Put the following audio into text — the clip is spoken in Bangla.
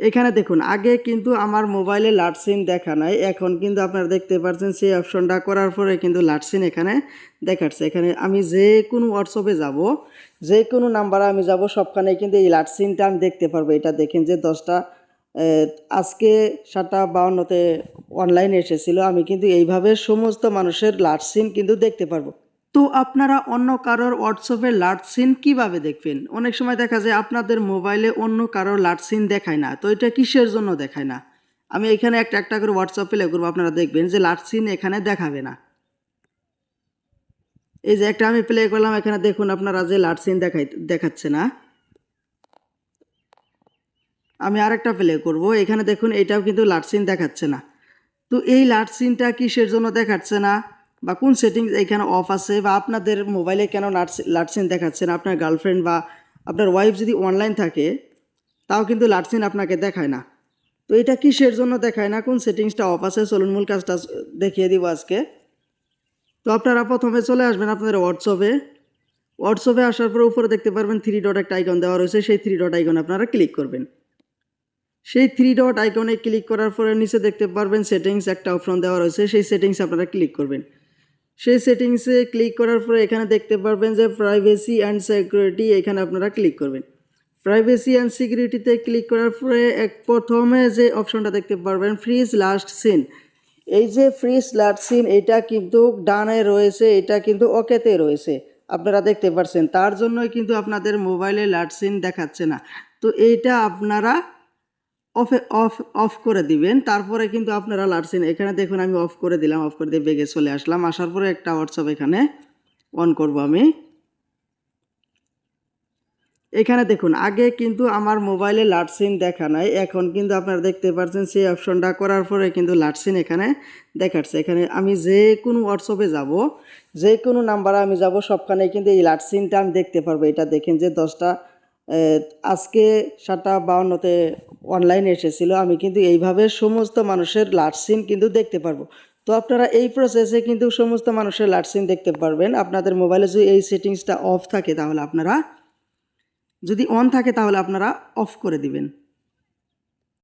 এখানে দেখুন, আগে কিন্তু আমার মোবাইলে লাটসিন দেখা নাই, এখন কিন্তু আপনারা দেখতে পাচ্ছেন সেই অপশনটা করার পরে কিন্তু লাটসিন এখানে দেখাচ্ছে। এখানে আমি যে কোনো হোয়াটসঅ্যাপে যাব, যে কোনো নাম্বারে আমি যাব সবখানে কিন্তু এই লাটসিনটা আমি দেখতে পারব। এটা দেখেন যে দশটা আজকে সাতটা বাউন্নতে অনলাইনে এসেছিল, আমি কিন্তু এইভাবে সমস্ত মানুষের লাটসিন কিন্তু দেখতে পারব। তো আপনারা অন্য কারোর হোয়াটসঅ্যাপের লাটসিন কীভাবে দেখবেন? অনেক সময় দেখা যায় আপনাদের মোবাইলে অন্য কারোর লাটসিন দেখায় না, তো এটা কিসের জন্য দেখায় না? আমি এখানে একটা একটা করে হোয়াটসঅ্যাপ প্লে করব, আপনারা দেখবেন যে লাটসিন এখানে দেখাবে না। এই যে একটা আমি প্লে করলাম, এখানে দেখুন আপনারা যে লাটসিন দেখাই, দেখাচ্ছে না। আমি আরেকটা প্লে করব, এখানে দেখুন এটাও কিন্তু লাটসিন দেখাচ্ছে না। তো এই লাটসিনটা কিসের জন্য দেখাচ্ছে না? বা কোন সেটিংস এখানে অফ আছে বা আপনাদের মোবাইলে কেন লাটসিন দেখাচ্ছে না আপনার গার্লফ্রেন্ড বা আপনার ওয়াইফ যদি অনলাইন থাকে, তাও কিন্তু লাটসিন আপনাকে দেখায় না। তো এটা কিসের জন্য দেখায় না? কোন সেটিংসটা অফ আছে? চলুন মূল কাজটা দেখিয়ে দিব আজকে। তো আপনারা প্রথমে চলে আসবেন আপনাদের হোয়াটসঅ্যাপে হোয়াটসঅ্যাপে আসার পর উপরে দেখতে পারবেন থ্রি ডট একটা আইকন দেওয়া রয়েছে। সেই থ্রি ডট আইকন আপনারা ক্লিক করবেন। সেই থ্রি ডট আইকনে ক্লিক করার পরে নিচে দেখতে পারবেন সেটিংস একটা অপশন দেওয়া রয়েছে। সেই সেটিংস আপনারা ক্লিক করবেন। সেই সেটিংসে ক্লিক করার পরে এখানে দেখতে পারবেন যে প্রাইভেসি অ্যান্ড সিকিউরিটি এখানে আপনারা ক্লিক করবেন। প্রাইভেসি অ্যান্ড সিকিউরিটিতে ক্লিক করার পরে এক প্রথমে যে অপশনটা দেখতে পারবেন ফ্রিজ লাস্ট সিন এই যে ফ্রিজ লাস্ট সিন এটা কিন্তু ডানে রয়েছে, এটা কিন্তু ওকেতে রয়েছে। আপনারা দেখতে পাচ্ছেন তার জন্যই কিন্তু আপনাদের মোবাইলে লাস্ট সিন দেখাচ্ছে না। তো এইটা আপনারা অফে অফ অফ করে দিবেন। তারপরে কিন্তু আপনারা লাটসিন এখানে দেখুন আমি অফ করে দিলাম অফ করে দিয়ে বেগে চলে আসলাম। আসার পরে একটা হোয়াটসঅ্যাপ এখানে অন করব আমি। এখানে দেখুন, আগে কিন্তু আমার মোবাইলে লাটসিন দেখা নাই। এখন কিন্তু আপনারা দেখতে পাচ্ছেন সেই অপশনটা করার পরে কিন্তু লাটসিন এখানে দেখাচ্ছে। এখানে আমি যে কোনো হোয়াটসঅ্যাপে যাব, যে কোনো নাম্বারে আমি যাব, সবখানে কিন্তু এই লাটসিনটা আমি দেখতে পারব। এটা দেখেন যে দশটা আজকে সাতটা বাউন্নতে অনলাইনে এসেছিল, আমি কিন্তু এইভাবে সমস্ত মানুষের লাটসিন কিন্তু দেখতে পারব। তো আপনারা এই প্রসেসে কিন্তু সমস্ত মানুষের লাটসিন দেখতে পারবেন। আপনাদের মোবাইলে যদি এই সেটিংসটা অফ থাকে, তাহলে আপনারা যদি অন থাকে, তাহলে আপনারা অফ করে দিবেন।